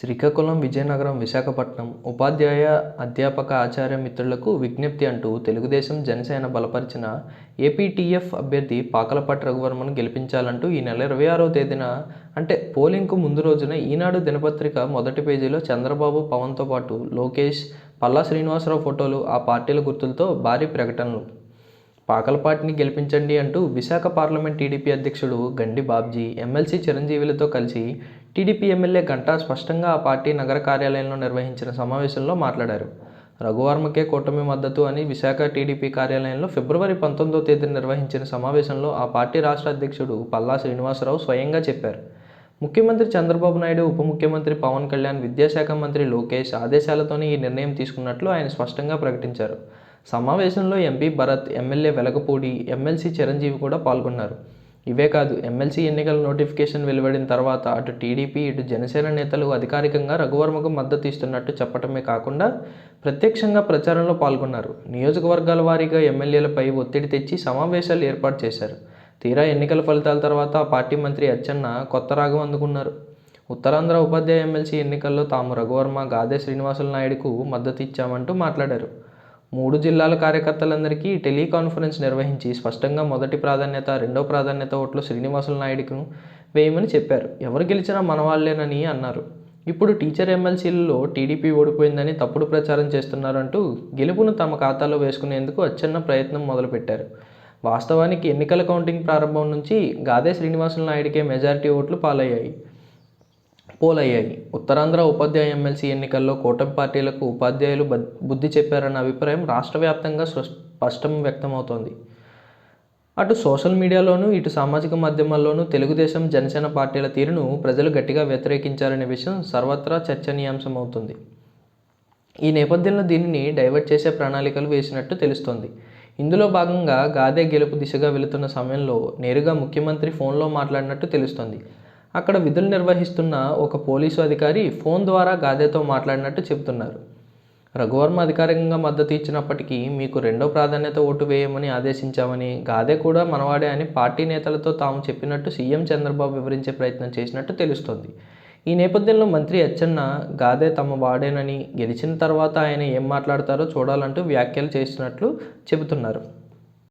శ్రీకాకుళం విజయనగరం విశాఖపట్నం ఉపాధ్యాయ అధ్యాపక ఆచార్య మిత్రులకు విజ్ఞప్తి అంటూ తెలుగుదేశం జనసేన బలపరిచిన ఏపీటీఎఫ్ అభ్యర్థి పాకలపాటి రఘువర్మను గెలిపించాలంటూ ఈ నెల ఇరవై ఆరో తేదీన అంటే పోలింగ్కు ముందు రోజున ఈనాడు దినపత్రిక మొదటి పేజీలో చంద్రబాబు పవన్తో పాటు లోకేష్ పల్లా శ్రీనివాసరావు ఫోటోలు ఆ పార్టీల గుర్తులతో భారీ ప్రకటనలు. పాకలపాటిని గెలిపించండి అంటూ విశాఖ పార్లమెంట్ టీడీపీ అధ్యక్షుడు గండి బాబ్జీ ఎమ్మెల్సీ చిరంజీవులతో కలిసి టీడీపీ ఎమ్మెల్యే గంటా స్పష్టంగా ఆ పార్టీ నగర కార్యాలయంలో నిర్వహించిన సమావేశంలో మాట్లాడారు. రఘువర్మకే కూటమి మద్దతు అని విశాఖ టీడీపీ కార్యాలయంలో ఫిబ్రవరి పంతొమ్మిదో తేదీన నిర్వహించిన సమావేశంలో ఆ పార్టీ రాష్ట్ర అధ్యక్షుడు పల్లా శ్రీనివాసరావు స్వయంగా చెప్పారు. ముఖ్యమంత్రి చంద్రబాబు నాయుడు ఉప ముఖ్యమంత్రి పవన్ కళ్యాణ్ విద్యాశాఖ మంత్రి లోకేష్ ఆదేశాలతోనే ఈ నిర్ణయం తీసుకున్నట్లు ఆయన స్పష్టంగా ప్రకటించారు. సమావేశంలో MP Bharat MLA Velagapudi MLC Chiranjeevi కూడా పాల్గొన్నారు. ఇవే కాదు ఎమ్మెల్సీ ఎన్నికల నోటిఫికేషన్ వెలువడిన తర్వాత అటు టీడీపీ ఇటు జనసేన నేతలు అధికారికంగా రఘువర్మకు మద్దతు ఇస్తున్నట్టు చెప్పటమే కాకుండా ప్రత్యక్షంగా ప్రచారంలో పాల్గొన్నారు. నియోజకవర్గాల వారీగా ఎమ్మెల్యేలపై ఒత్తిడి తెచ్చి సమావేశాలు ఏర్పాటు చేశారు. తీరా ఎన్నికల ఫలితాల తర్వాత ఆ పార్టీ మంత్రి అచ్చెన్న కొత్త రాగం అందుకున్నారు. ఉత్తరాంధ్ర ఉపాధ్యాయ ఎమ్మెల్సీ ఎన్నికల్లో తాము రఘువర్మ గాదే శ్రీనివాసుల నాయుడుకు మద్దతు ఇచ్చామంటూ మాట్లాడారు. మూడు జిల్లాల కార్యకర్తలందరికీ టెలికాన్ఫరెన్స్ నిర్వహించి స్పష్టంగా మొదటి ప్రాధాన్యత రెండో ప్రాధాన్యత ఓట్లు శ్రీనివాసుల నాయుడుకు వేయమని చెప్పారు. ఎవరు గెలిచినా మనవాళ్ళేనని అన్నారు. ఇప్పుడు టీచర్ ఎమ్మెల్సీలలో టీడీపీ ఓడిపోయిందని తప్పుడు ప్రచారం చేస్తున్నారంటూ గెలుపును తమ ఖాతాలో వేసుకునేందుకు అచ్చన్న ప్రయత్నం మొదలుపెట్టారు. వాస్తవానికి ఎన్నికల కౌంటింగ్ ప్రారంభం నుంచి గాదే శ్రీనివాసుల నాయుడికే మెజారిటీ ఓట్లు పాలయ్యాయి. పోలయ్యాయి. ఉత్తరాంధ్ర ఉపాధ్యాయ ఎమ్మెల్సీ ఎన్నికల్లో కూటమి పార్టీలకు ఉపాధ్యాయులు బుద్ధి చెప్పారన్న అభిప్రాయం రాష్ట్ర వ్యాప్తంగా స్పష్టం వ్యక్తమవుతోంది. అటు సోషల్ మీడియాలోనూ ఇటు సామాజిక మాధ్యమాల్లోనూ తెలుగుదేశం జనసేన పార్టీల తీరును ప్రజలు గట్టిగా వ్యతిరేకించారనే విషయం సర్వత్రా చర్చనీయాంశం అవుతుంది ఈ నేపథ్యంలో దీనిని డైవర్ట్ చేసే ప్రణాళికలు వేసినట్టు తెలుస్తోంది. ఇందులో భాగంగా గాదే గెలుపు దిశగా వెళుతున్న సమయంలో నేరుగా ముఖ్యమంత్రి ఫోన్లో మాట్లాడినట్టు తెలుస్తోంది. అక్కడ విధులు నిర్వహిస్తున్న ఒక పోలీసు అధికారి ఫోన్ ద్వారా గాదేతో మాట్లాడినట్టు చెబుతున్నారు. రఘువర్మ అధికారికంగా మద్దతు ఇచ్చినప్పటికీ మీకు రెండో ప్రాధాన్యత ఓటు వేయమని ఆదేశించామని గాదే కూడా మనవాడే అని పార్టీ నేతలతో తాము చెప్పినట్టు సీఎం చంద్రబాబు వివరించే ప్రయత్నం చేసినట్టు తెలుస్తోంది. ఈ నేపథ్యంలో మంత్రి అచ్చెన్న గాదే తమ వాడేనని గెలిచిన తర్వాత ఆయన ఏం మాట్లాడతారో చూడాలంటూ వ్యాఖ్యలు చేసినట్లు చెబుతున్నారు.